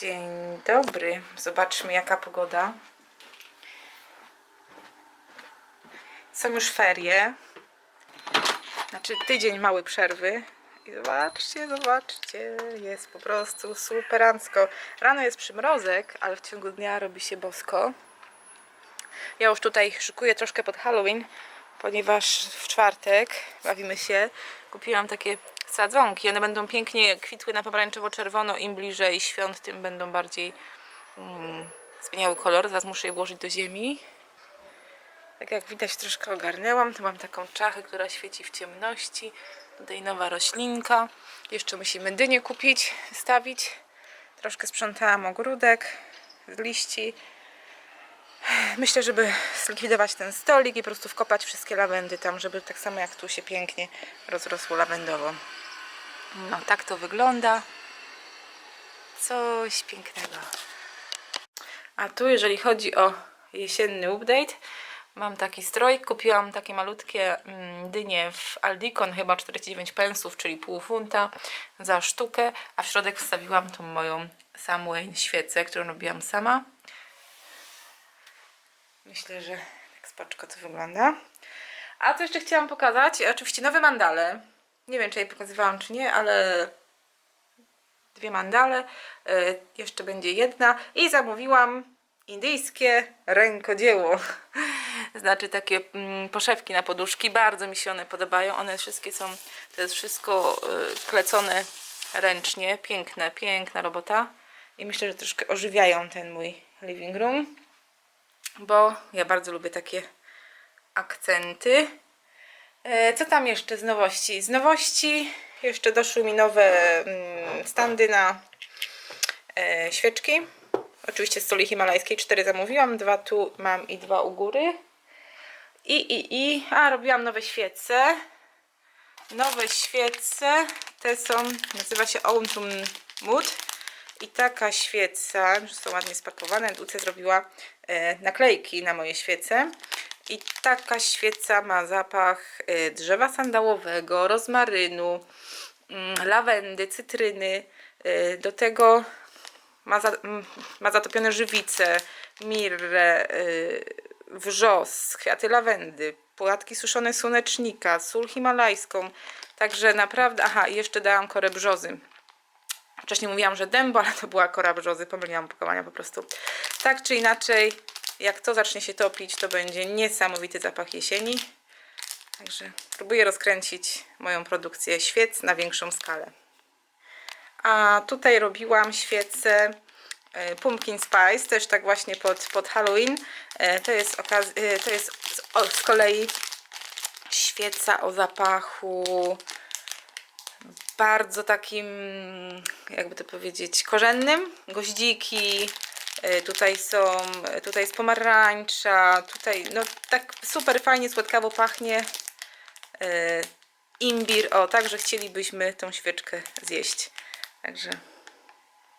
Dzień dobry. Zobaczmy jaka pogoda. Są już ferie. Znaczy tydzień mały przerwy. I zobaczcie, zobaczcie. Jest po prostu superancko. Rano jest przymrozek, ale w ciągu dnia robi się bosko. Ja już tutaj szykuję troszkę pod Halloween, ponieważ w czwartek bawimy się. Kupiłam takie sadzonki. One będą pięknie kwitły na pomarańczowo-czerwono. Im bliżej świąt, tym będą bardziej mm, zmieniały kolor. Zaraz muszę je włożyć do ziemi. Tak jak widać troszkę ogarnęłam. Tu mam taką czachę, która świeci w ciemności. Tutaj nowa roślinka. Jeszcze musimy dynię kupić, stawić. Troszkę sprzątałam ogródek z liści. Myślę, żeby zlikwidować ten stolik i po prostu wkopać wszystkie lawendy tam, żeby tak samo jak tu się pięknie rozrosło lawendowo. No, tak to wygląda. Coś pięknego. A tu, jeżeli chodzi o jesienny update, mam taki strojk. Kupiłam takie malutkie mm, dynie w Aldicon, chyba 49 pensów, czyli pół funta za sztukę, a w środek wstawiłam tą moją Samhain świecę, którą robiłam sama. Myślę, że tak spoczko to wygląda. A co jeszcze chciałam pokazać? Oczywiście nowe mandale. Nie wiem, czy je pokazywałam, czy nie, ale dwie mandale. Y, jeszcze będzie jedna. I zamówiłam indyjskie rękodzieło. Znaczy takie mm, poszewki na poduszki. Bardzo mi się one podobają. One wszystkie są, to jest wszystko y, klecone ręcznie. Piękne, piękna robota. I myślę, że troszkę ożywiają ten mój living room bo ja bardzo lubię takie akcenty. E, Co tam jeszcze z nowości? Z nowości jeszcze doszły mi nowe mm, standy na e, świeczki. Oczywiście z soli himalajskiej cztery zamówiłam, dwa tu mam i dwa u góry. I, i, i, a robiłam nowe świece. Nowe świece, te są, nazywa się Autumn Mood. I taka świeca, już są ładnie spakowane, Dulce zrobiła e, naklejki na moje świece. I taka świeca ma zapach e, drzewa sandałowego, rozmarynu, mm, lawendy, cytryny. E, do tego ma, za, ma zatopione żywice, mirrę, wrzos, kwiaty lawendy, płatki suszone słonecznika, sól himalajską. Także naprawdę, aha, jeszcze dałam korę brzozy. Wcześniej mówiłam, że dębo, ale to była kora brzozy, pomyliłam opakowania po prostu. Tak czy inaczej, jak to zacznie się topić, to będzie niesamowity zapach jesieni. Także próbuję rozkręcić moją produkcję świec na większą skalę. A tutaj robiłam świecę e, Pumpkin Spice, też tak właśnie pod, pod Halloween. E, To jest, e, to jest z kolei świeca o zapachu bardzo takim, jakby to powiedzieć, korzennym. Goździki, y, tutaj są, tutaj jest pomarańcza, tutaj no tak super fajnie, słodkawo pachnie. Y, Imbir, o, także chcielibyśmy tą świeczkę zjeść. Także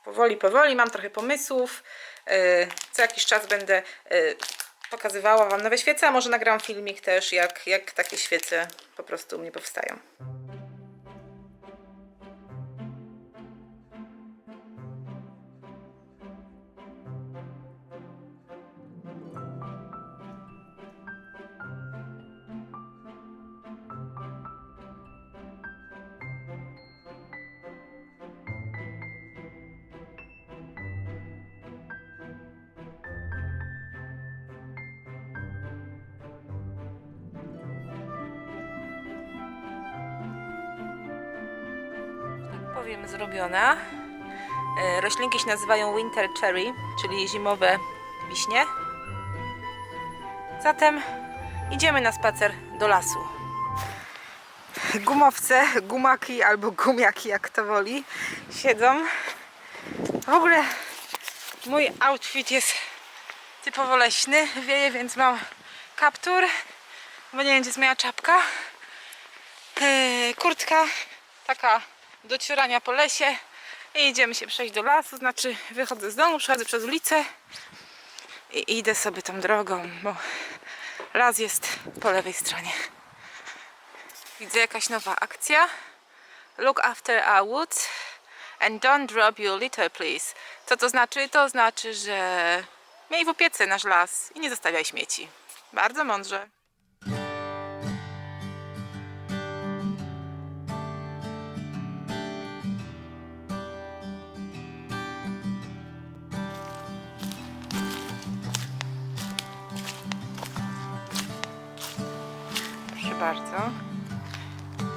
powoli, powoli, mam trochę pomysłów. Y, Co jakiś czas będę y, pokazywała Wam nowe świece, a może nagram filmik też, jak, jak takie świece po prostu u mnie powstają. Powiem, zrobiona. E, Roślinki się nazywają Winter Cherry, czyli zimowe wiśnie. Zatem idziemy na spacer do lasu. Gumowce, gumaki albo gumiaki, jak to woli, siedzą. W ogóle mój outfit jest typowo leśny. Wieje, więc mam kaptur, bo nie wiem, gdzie jest moja czapka. Yy, kurtka taka do ciurania po lesie i idziemy się przejść do lasu, znaczy wychodzę z domu, przechodzę przez ulicę i idę sobie tą drogą, bo las jest po lewej stronie. Widzę jakaś nowa akcja. Look after our woods and don't drop your litter please. Co to znaczy? To znaczy, że miej w opiece nasz las i nie zostawiaj śmieci. Bardzo mądrze. Bardzo.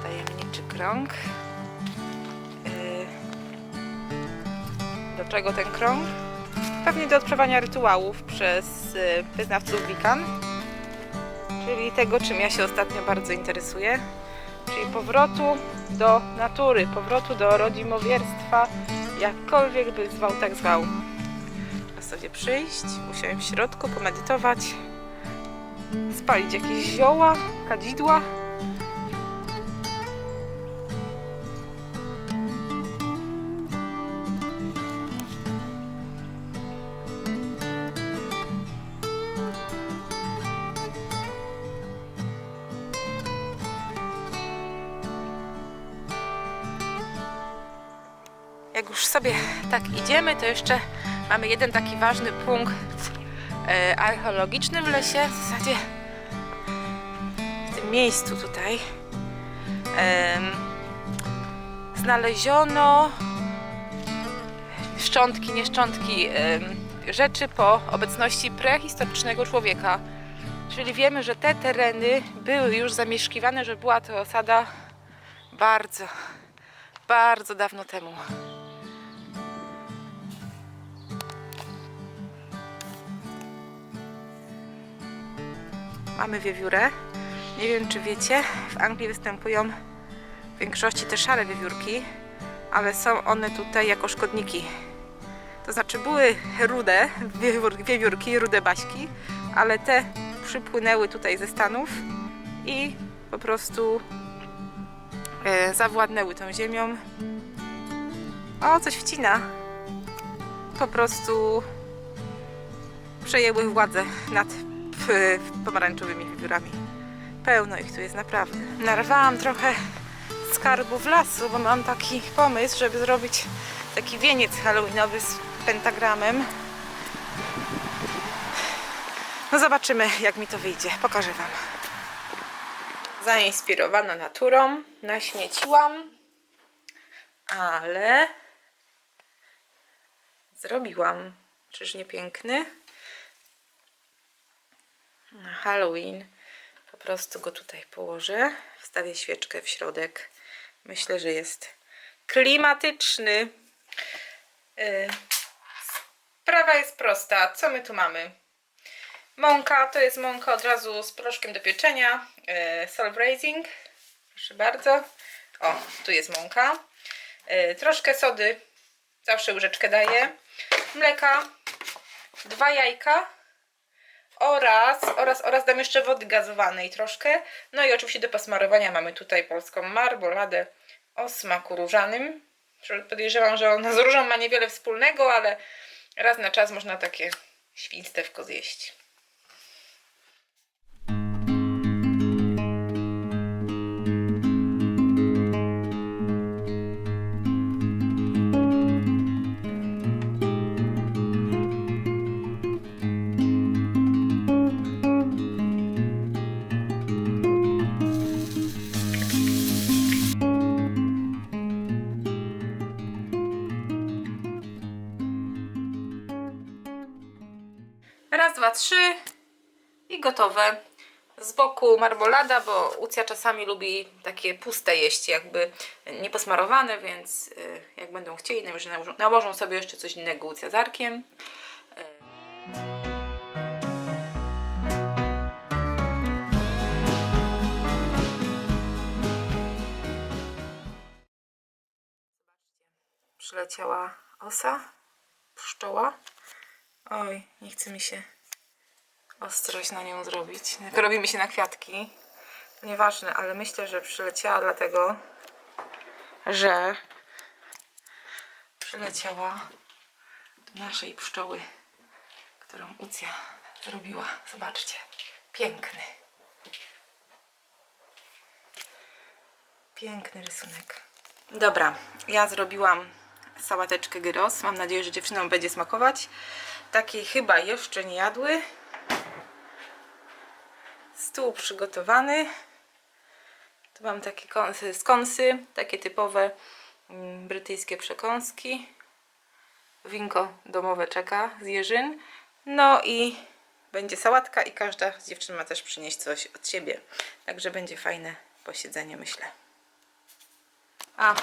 Tajemniczy krąg. Yy, Do czego ten krąg? Pewnie do odprawiania rytuałów przez yy, wyznawców Wikan. Czyli tego, czym ja się ostatnio bardzo interesuję. Czyli powrotu do natury, powrotu do rodzimowierstwa, jakkolwiek by zwał, tak zwał. Trzeba sobie przyjść, usiąść w środku, pomedytować, spalić jakieś zioła, kadzidła. Jak już sobie tak idziemy, to jeszcze mamy jeden taki ważny punkt e, archeologiczny w lesie. W zasadzie w tym miejscu tutaj em, znaleziono szczątki, nie szczątki em, rzeczy po obecności prehistorycznego człowieka. Czyli wiemy, że te tereny były już zamieszkiwane, że była to osada bardzo, bardzo dawno temu. Mamy wiewiórę. Nie wiem, czy wiecie, w Anglii występują w większości te szare wiewiórki, ale są one tutaj jako szkodniki. To znaczy były rude wiewiór- wiewiórki, rude baśki, ale te przypłynęły tutaj ze Stanów i po prostu e, zawładnęły tą ziemią. O, coś wcina. Po prostu przejęły władzę nad pomarańczowymi wiewiórami. Pełno ich tu jest naprawdę. Narwałam trochę skarbów lasu, bo mam taki pomysł, żeby zrobić taki wieniec halloweenowy z pentagramem. No zobaczymy, jak mi to wyjdzie. Pokażę Wam. Zainspirowana naturą, naśmieciłam, ale zrobiłam. Czyż nie piękny? Halloween po prostu go tutaj położę. Wstawię świeczkę w środek. Myślę, że jest klimatyczny. Yy, Sprawa jest prosta. Co my tu mamy? Mąka, to jest mąka od razu z proszkiem do pieczenia. Yy, Salt Raising. Proszę bardzo. O, tu jest mąka. Yy, troszkę sody. Zawsze łyżeczkę daję. Mleka. Dwa jajka oraz, oraz, oraz dam jeszcze wody gazowanej troszkę. No i oczywiście do posmarowania mamy tutaj polską marboladę o smaku różanym. Podejrzewam, że ona z różą ma niewiele wspólnego, ale raz na czas można takie świństewko zjeść. Raz, dwa, trzy i gotowe. Z boku marbolada, bo Ucja czasami lubi takie puste jeść, jakby nieposmarowane, więc y, jak będą chcieli, nałożą, nałożą sobie jeszcze coś innego Ucja z arkiem. Przyleciała osa, pszczoła. Oj, nie chce mi się ostrość na nią zrobić. Jak robi mi się na kwiatki. Nieważne, ale myślę, że przyleciała dlatego, że przyleciała do naszej pszczoły, którą Ucja zrobiła. Zobaczcie, piękny. Piękny rysunek. Dobra, ja zrobiłam sałateczkę gyros. Mam nadzieję, że dziewczynom będzie smakować. Takiej chyba jeszcze nie jadły. Stół przygotowany. Tu mam takie kąsy, skąsy, takie typowe mm, brytyjskie przekąski. Winko domowe czeka z jeżyn. No i będzie sałatka i każda z dziewczyn ma też przynieść coś od siebie. Także będzie fajne posiedzenie, myślę. A,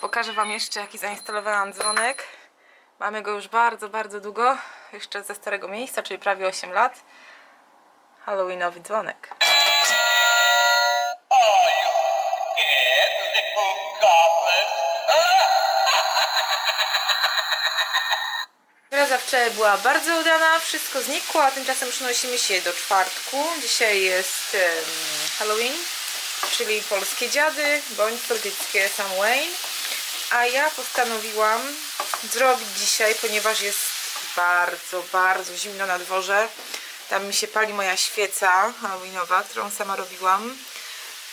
pokażę Wam jeszcze jaki zainstalowałam dzwonek. Mamy go już bardzo, bardzo długo. Jeszcze ze starego miejsca, czyli prawie 8 lat. Halloweenowy dzwonek. Impreza wczoraj była bardzo udana, wszystko znikło, a tymczasem przenosimy się do czwartku. Dzisiaj jest em, Halloween, czyli polskie dziady, bądź brytyjskie Sam Wayne. A ja postanowiłam zrobić dzisiaj, ponieważ jest bardzo, bardzo zimno na dworze. Tam mi się pali moja świeca halloweenowa, którą sama robiłam.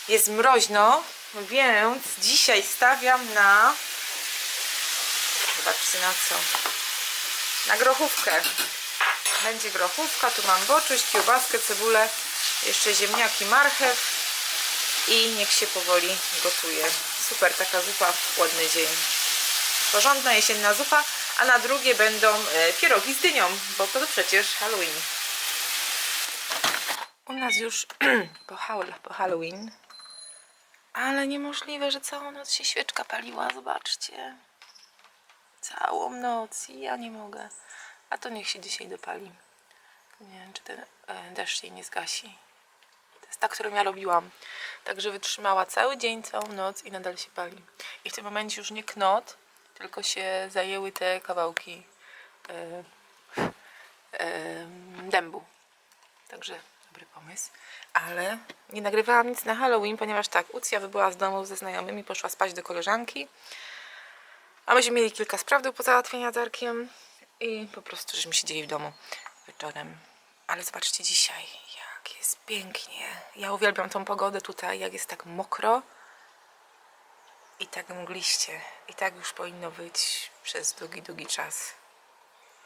Jest mroźno, więc dzisiaj stawiam na... Zobaczcie na co na grochówkę. Będzie grochówka, tu mam boczuś, kiełbaskę, cebulę, jeszcze ziemniaki, marchew i niech się powoli gotuje. Super taka zupa w chłodny dzień. Porządna jesienna zupa, a na drugie będą e, pierogi z dynią, bo to przecież Halloween. U nas już po, Hall- po Halloween, ale niemożliwe, że całą noc się świeczka paliła, zobaczcie. Całą noc i ja nie mogę. A to niech się dzisiaj dopali. Nie wiem, czy ten e, deszcz jej nie zgasi. To jest ta, którą ja robiłam. Także wytrzymała cały dzień, całą noc i nadal się pali. I w tym momencie już nie knot, tylko się zajęły te kawałki e, e, dębu. Także dobry pomysł. Ale nie nagrywałam nic na Halloween, ponieważ tak, Ucja wybyła z domu ze znajomymi, poszła spać do koleżanki. A myśmy mieli kilka spraw do pozałatwienia z Arkiem i po prostu żeśmy siedzieli w domu wieczorem. Ale zobaczcie dzisiaj, jak jest pięknie. Ja uwielbiam tą pogodę tutaj, jak jest tak mokro i tak mgliście. I tak już powinno być przez długi, długi czas.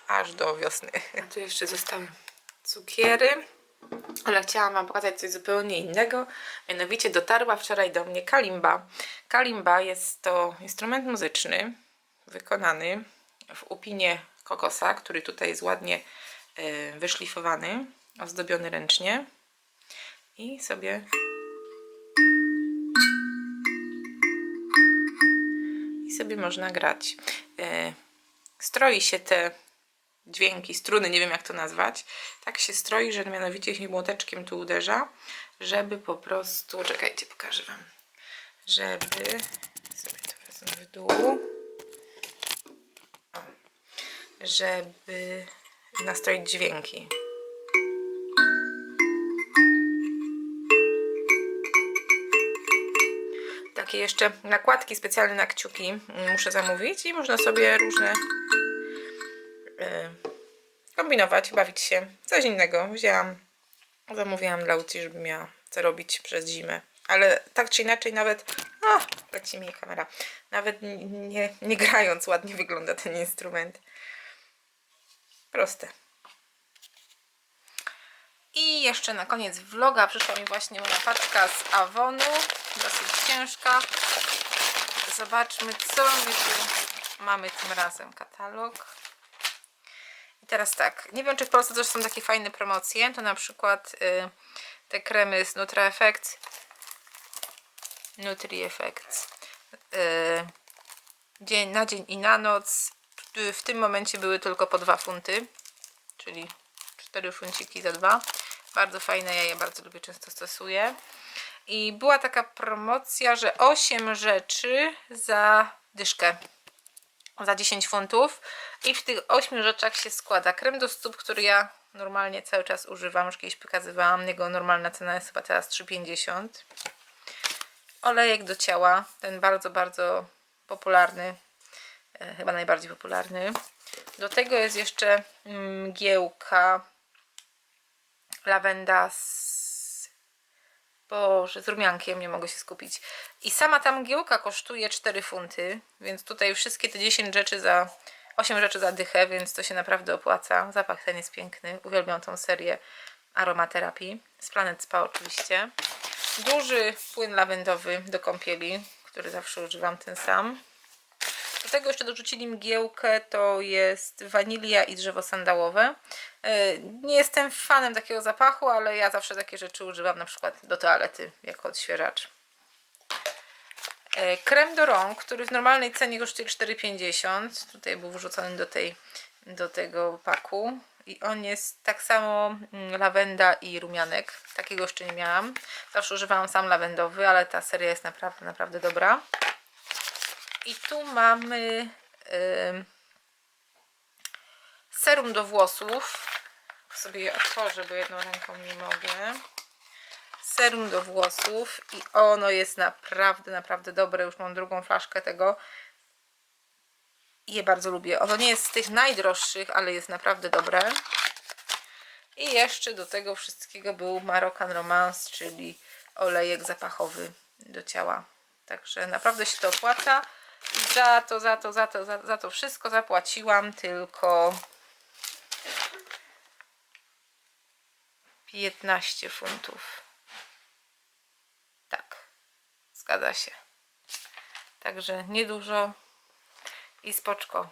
Aż do wiosny. A tu jeszcze zostały cukiery. Ale chciałam Wam pokazać coś zupełnie innego. Mianowicie dotarła wczoraj do mnie kalimba. Kalimba jest to instrument muzyczny wykonany w upinie kokosa, który tutaj jest ładnie e, wyszlifowany, ozdobiony ręcznie. I sobie i sobie można grać. E, Stroi się te dźwięki, struny, nie wiem jak to nazwać, tak się stroi, że mianowicie się młoteczkiem tu uderza, żeby po prostu, czekajcie, pokażę Wam, żeby, sobie to wezmę w dół, żeby nastroić dźwięki. Takie jeszcze nakładki specjalne na kciuki mm, muszę zamówić i można sobie różne kombinować, bawić się. Coś innego. Wzięłam, zamówiłam dla Lucji, żeby miała co robić przez zimę. Ale tak czy inaczej nawet, o, leci mi kamera, nawet nie, nie grając ładnie wygląda ten instrument. Proste. I jeszcze na koniec vloga przyszła mi właśnie moja paczka z Avonu, dosyć ciężka. Zobaczmy, co my tu mamy tym razem. Katalog. I teraz tak, nie wiem czy w Polsce też są takie fajne promocje, to na przykład y, te kremy z Nutra Effects, Nutri Effects, y, dzień na dzień i na noc, y, w tym momencie były tylko po 2 funty, czyli 4 funciki za 2. Bardzo fajne, ja je bardzo lubię, często stosuję. I była taka promocja, że 8 rzeczy za dyszkę za 10 funtów i w tych 8 rzeczach się składa krem do stóp, który ja normalnie cały czas używam, już kiedyś pokazywałam, jego normalna cena jest chyba teraz 3,50 olejek do ciała, ten bardzo, bardzo popularny e, chyba najbardziej popularny. Do tego jest jeszcze mgiełka lawenda z Boże, z rumiankiem nie mogę się skupić. I sama ta mgiełka kosztuje 4 funty, więc tutaj wszystkie te 10 rzeczy za 8 rzeczy za dychę, więc to się naprawdę opłaca. Zapach ten jest piękny. Uwielbiam tą serię aromaterapii. Z Planet Spa oczywiście. Duży płyn lawendowy do kąpieli, który zawsze używam ten sam. Do tego jeszcze dorzucili mgiełkę, to jest wanilia i drzewo sandałowe. E, Nie jestem fanem takiego zapachu, ale ja zawsze takie rzeczy używam na przykład do toalety jako odświeżacz. E, Krem do rąk, który w normalnej cenie kosztuje 4,50. Tutaj był wrzucony do, tej, do tego paku. I on jest tak samo mm, lawenda i rumianek. Takiego jeszcze nie miałam. Zawsze używałam sam lawendowy, ale ta seria jest naprawdę, naprawdę dobra. I tu mamy ym, serum do włosów. Sobie je otworzę, bo jedną ręką nie mogę. Serum do włosów i ono jest naprawdę, naprawdę dobre. Już mam drugą flaszkę tego. Je bardzo lubię. Ono nie jest z tych najdroższych, ale jest naprawdę dobre. I jeszcze do tego wszystkiego był Marokan Romance, czyli olejek zapachowy do ciała. Także naprawdę się to opłaca. I Za to, za to, za to, za, za to wszystko zapłaciłam tylko 15 funtów. Tak, zgadza się. Także niedużo i spoczko.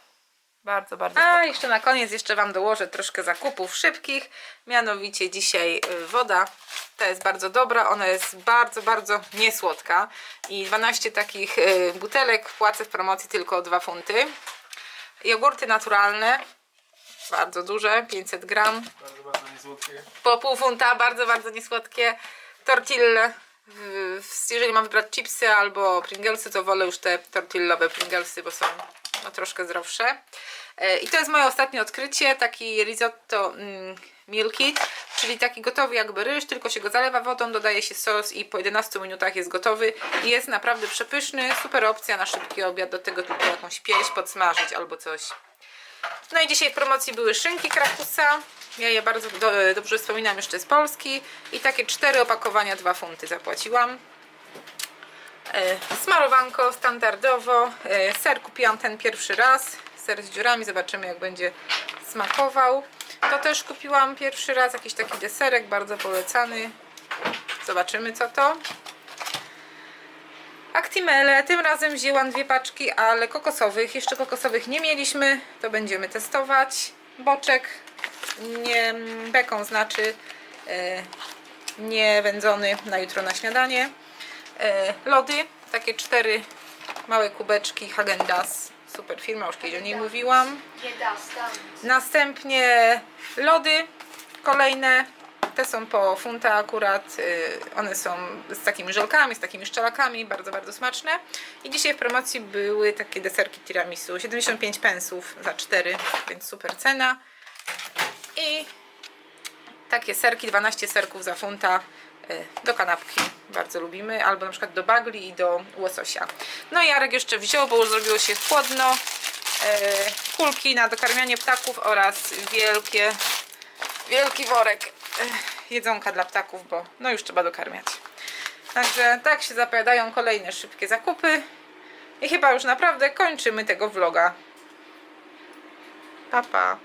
Bardzo, bardzo. A jeszcze na koniec jeszcze Wam dołożę troszkę zakupów szybkich. Mianowicie dzisiaj y, woda. Ta jest bardzo dobra. Ona jest bardzo, bardzo niesłodka. I 12 takich y, butelek płacę w promocji tylko 2 funty. Jogurty naturalne. Bardzo duże, 500 gram Bardzo, bardzo niezłodkie. po pół funta, bardzo, bardzo niesłodkie tortille. Jeżeli mam wybrać chipsy albo pringlesy, to wolę już te tortillowe pringlesy, bo są no, troszkę zdrowsze. E, I to jest moje ostatnie odkrycie, taki risotto mm, kit, czyli taki gotowy jakby ryż, tylko się go zalewa wodą, dodaje się sos i po 11 minutach jest gotowy. I jest naprawdę przepyszny, super opcja na szybki obiad, do tego tylko jakąś pieśń podsmażyć albo coś. No i dzisiaj w promocji były szynki Krakusa. Ja je bardzo do, dobrze wspominam jeszcze z Polski. I takie cztery opakowania, 2 funty zapłaciłam. E, smarowanko standardowo. E, ser kupiłam ten pierwszy raz. Ser z dziurami. Zobaczymy jak będzie smakował. To też kupiłam pierwszy raz. Jakiś taki deserek bardzo polecany. Zobaczymy co to. Actimele. Tym razem wzięłam dwie paczki, ale kokosowych. Jeszcze kokosowych nie mieliśmy. To będziemy testować. Boczek nie beką znaczy e, nie wędzony na jutro na śniadanie. E, lody. Takie cztery małe kubeczki Hagendas. Super firma, już kiedyś o niej mówiłam. Następnie lody kolejne. Te są po funta akurat. y, One są z takimi żelkami, z takimi szczelakami, bardzo, bardzo smaczne. I dzisiaj w promocji były takie deserki tiramisu. 75 pensów za 4, więc super cena. I takie serki, 12 serków za funta do kanapki. Bardzo lubimy. Albo na przykład do bagli i do łososia. No i Jarek jeszcze wziął, bo już zrobiło się chłodno. e, kulki na dokarmianie ptaków oraz wielkie, wielki worek e, jedzonka dla ptaków, bo no już trzeba dokarmiać. Także tak się zapowiadają kolejne szybkie zakupy. I chyba już naprawdę kończymy tego vloga. Pa, pa.